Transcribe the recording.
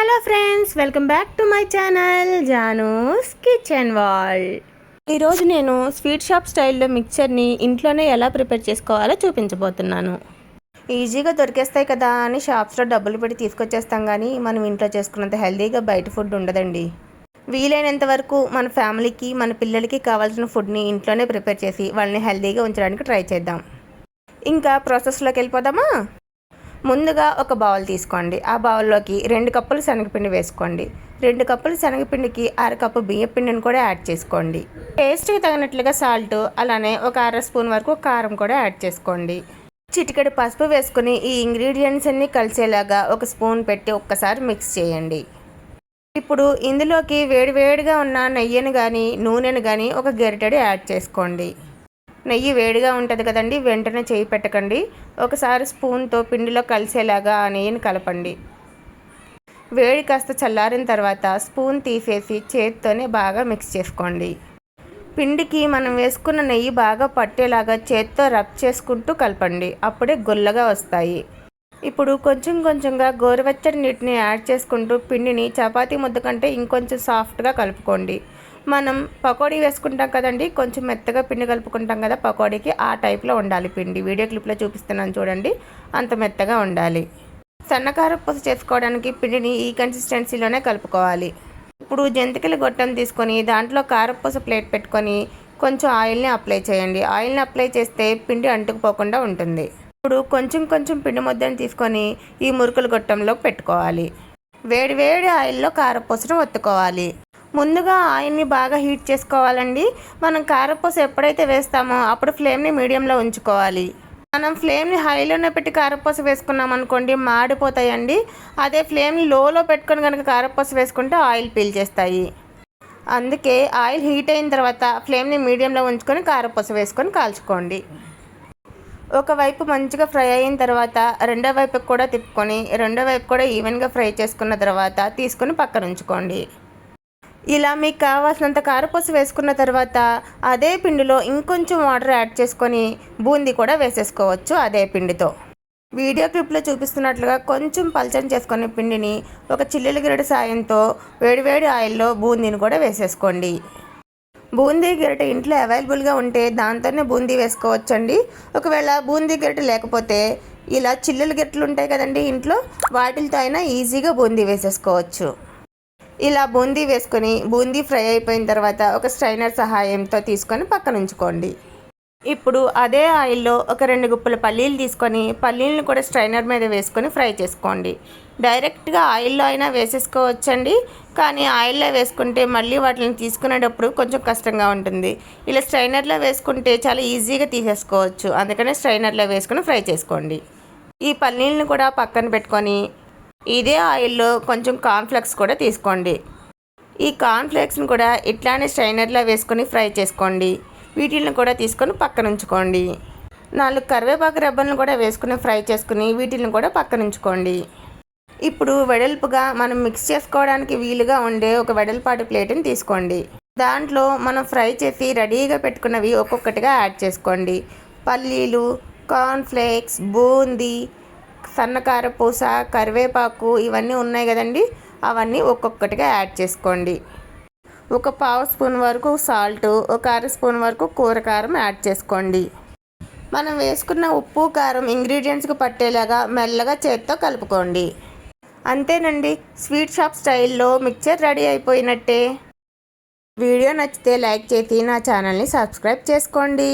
Hello friends welcome back to my channel Janu's kitchen wall ఈరోజు నేను sweet shop స్టైల్లో మిక్చర్ని ఇంట్లోనే ఎలా ప్రిపేర్ చేసుకోవాలో చూపించబోతున్నాను. ఈజీగా దొరికేస్తాయి కదా అని షాప్స్లో డబ్బులు పెట్టి తీసుకొచ్చేస్తాం కానీ మనం ఇంట్లో చేసుకున్నంత హెల్తీగా బయట ఫుడ్ ఉండదండి. వీలైనంత వరకు మన ఫ్యామిలీకి మన పిల్లలకి కావాల్సిన ఫుడ్ని ఇంట్లోనే ప్రిపేర్ చేసి వాళ్ళని హెల్దీగా ఉంచడానికి ట్రై చేద్దాం. ఇంకా ప్రాసెస్లోకి వెళ్ళిపోదామా? ముందుగా ఒక బౌల్ తీసుకోండి. ఆ బౌల్లోకి రెండు కప్పులు శనగపిండి వేసుకోండి. రెండు కప్పులు శనగపిండికి అర కప్పు బియ్యపిండిని కూడా యాడ్ చేసుకోండి. టేస్ట్కి తగినట్లుగా సాల్ట్ అలానే ఒక అర స్పూన్ వరకు కారం కూడా యాడ్ చేసుకోండి. చిటికెడు పసుపు వేసుకుని ఈ ఇంగ్రీడియంట్స్ అన్నీ కలిసేలాగా ఒక స్పూన్ పెట్టి ఒక్కసారి మిక్స్ చేయండి. ఇప్పుడు ఇందులోకి వేడివేడిగా ఉన్న నెయ్యిని కానీ నూనెను కానీ ఒక గరిటెడు యాడ్ చేసుకోండి. నెయ్యి వేడిగా ఉంటుంది కదండి వెంటనే చేయి పెట్టకండి. ఒకసారి స్పూన్తో పిండిలో కలిసేలాగా ఆ నెయ్యిని కలపండి. వేడి కాస్త చల్లారిన తర్వాత స్పూన్ తీసేసి చేతితోనే బాగా మిక్స్ చేసుకోండి. పిండికి మనం వేసుకున్న నెయ్యి బాగా పట్టేలాగా చేత్తో రబ్ చేసుకుంటూ కలపండి. అప్పుడే గుల్లగా వస్తాయి. ఇప్పుడు కొంచెం కొంచెంగా గోరువెచ్చని నీటిని యాడ్ చేసుకుంటూ పిండిని చపాతీ ముద్ద కంటే ఇంకొంచెం సాఫ్ట్గా కలుపుకోండి. మనం పకోడీ వేసుకుంటాం కదండి కొంచెం మెత్తగా పిండి కలుపుకుంటాం కదా పకోడీకి ఆ టైప్లో ఉండాలి పిండి. వీడియో క్లిప్లో చూపిస్తున్నాను చూడండి అంత మెత్తగా ఉండాలి. సన్నకార పూస చేసుకోవడానికి పిండిని ఈ కన్సిస్టెన్సీలోనే కలుపుకోవాలి. ఇప్పుడు జంతికల గొట్టం తీసుకొని దాంట్లో కారపూస ప్లేట్ పెట్టుకొని కొంచెం ఆయిల్ని అప్లై చేయండి. ఆయిల్ని అప్లై చేస్తే పిండి అంటుకుపోకుండా ఉంటుంది. ఇప్పుడు కొంచెం కొంచెం పిండి ముద్దను తీసుకొని ఈ మురుకుల గొట్టంలో పెట్టుకోవాలి. వేడి వేడి ఆయిల్లో కారపూసను ఒత్తుకోవాలి. ముందుగా ఆయిల్ని బాగా హీట్ చేసుకోవాలండి. మనం కారపూస ఎప్పుడైతే వేస్తామో అప్పుడు ఫ్లేమ్ని మీడియంలో ఉంచుకోవాలి. మనం ఫ్లేమ్ని హైలోనే పెట్టి కారపూస వేసుకున్నాం అనుకోండి మాడిపోతాయండి. అదే ఫ్లేమ్ని లోలో పెట్టుకొని కనుక కారపూస వేసుకుంటే ఆయిల్ పీల్ చేస్తాయి. అందుకే ఆయిల్ హీట్ అయిన తర్వాత ఫ్లేమ్ని మీడియంలో ఉంచుకొని కారపూస వేసుకొని కాల్చుకోండి. ఒకవైపు మంచిగా ఫ్రై అయిన తర్వాత రెండో వైపుకి కూడా తిప్పుకొని రెండో వైపు కూడా ఈవెన్గా ఫ్రై చేసుకున్న తర్వాత తీసుకొని పక్కన ఉంచుకోండి. ఇలా మీకు కావాల్సినంత కారపూస వేసుకున్న తర్వాత అదే పిండిలో ఇంకొంచెం వాటర్ యాడ్ చేసుకొని బూందీ కూడా వేసేసుకోవచ్చు అదే పిండితో. వీడియో క్లిప్లో చూపిస్తున్నట్లుగా కొంచెం పల్చని చేసుకునే పిండిని ఒక చిల్లుల గిరటి సాయంతో వేడివేడి ఆయిల్లో బూందీని కూడా వేసేసుకోండి. బూందీ గరిటె ఇంట్లో అవైలబుల్గా ఉంటే దాంతోనే బూందీ వేసుకోవచ్చండి. ఒకవేళ బూందీ గరిటె లేకపోతే ఇలా చిల్లుల గిరట్లు ఉంటాయి కదండి ఇంట్లో వాటితో అయినా ఈజీగా బూందీ వేసేసుకోవచ్చు. ఇలా బూందీ వేసుకొని బూందీ ఫ్రై అయిపోయిన తర్వాత ఒక స్ట్రైనర్ సహాయంతో తీసుకొని పక్కన ఉంచుకోండి. ఇప్పుడు అదే ఆయిల్లో ఒక రెండు గుప్పల పల్లీలు తీసుకొని పల్లీలను కూడా స్ట్రైనర్ మీద వేసుకొని ఫ్రై చేసుకోండి. డైరెక్ట్గా ఆయిల్లో అయినా వేసేసుకోవచ్చండి కానీ ఆయిల్లో వేసుకుంటే మళ్ళీ వాటిని తీసుకునేటప్పుడు కొంచెం కష్టంగా ఉంటుంది. ఇలా స్ట్రైనర్లో వేసుకుంటే చాలా ఈజీగా తీసేసుకోవచ్చు. అందుకనే స్ట్రైనర్లో వేసుకుని ఫ్రై చేసుకోండి. ఈ పల్లీలను కూడా పక్కన పెట్టుకొని ఇదే ఆయిల్లో కొంచెం కార్న్ఫ్లెక్స్ కూడా తీసుకోండి. ఈ కార్న్ఫ్లెక్స్ని కూడా ఇట్లానే స్ట్రైనర్లో వేసుకొని ఫ్రై చేసుకోండి. వీటిని కూడా తీసుకొని పక్కన ఉంచుకోండి. నాలుగు కరివేపాకు రెబ్బలను కూడా వేసుకుని ఫ్రై చేసుకుని వీటిని కూడా పక్కన ఉంచుకోండి. ఇప్పుడు వెడల్పుగా మనం మిక్స్ చేసుకోవడానికి వీలుగా ఉండే ఒక వెడల్పాటి ప్లేట్ని తీసుకోండి. దాంట్లో మనం ఫ్రై చేసి రెడీగా పెట్టుకున్నవి ఒక్కొక్కటిగా యాడ్ చేసుకోండి. పల్లీలు కార్న్ఫ్లేక్స్ బూందీ సన్నకార పూస కరివేపాకు ఇవన్నీ ఉన్నాయి కదండి. అవన్నీ ఒక్కొక్కటిగా యాడ్ చేసుకోండి. ఒక పావు స్పూన్ వరకు సాల్ట్ ఒక అర స్పూన్ వరకు కూరకారం యాడ్ చేసుకోండి. మనం వేసుకున్న ఉప్పు కారం ఇంగ్రీడియంట్స్కి పట్టేలాగా మెల్లగా చేత్తో కలుపుకోండి. అంతేనండి స్వీట్ షాప్ స్టైల్లో మిక్చర్ రెడీ అయిపోయినట్టే. వీడియో నచ్చితే లైక్ చేసి నా ఛానల్ని సబ్స్క్రైబ్ చేసుకోండి.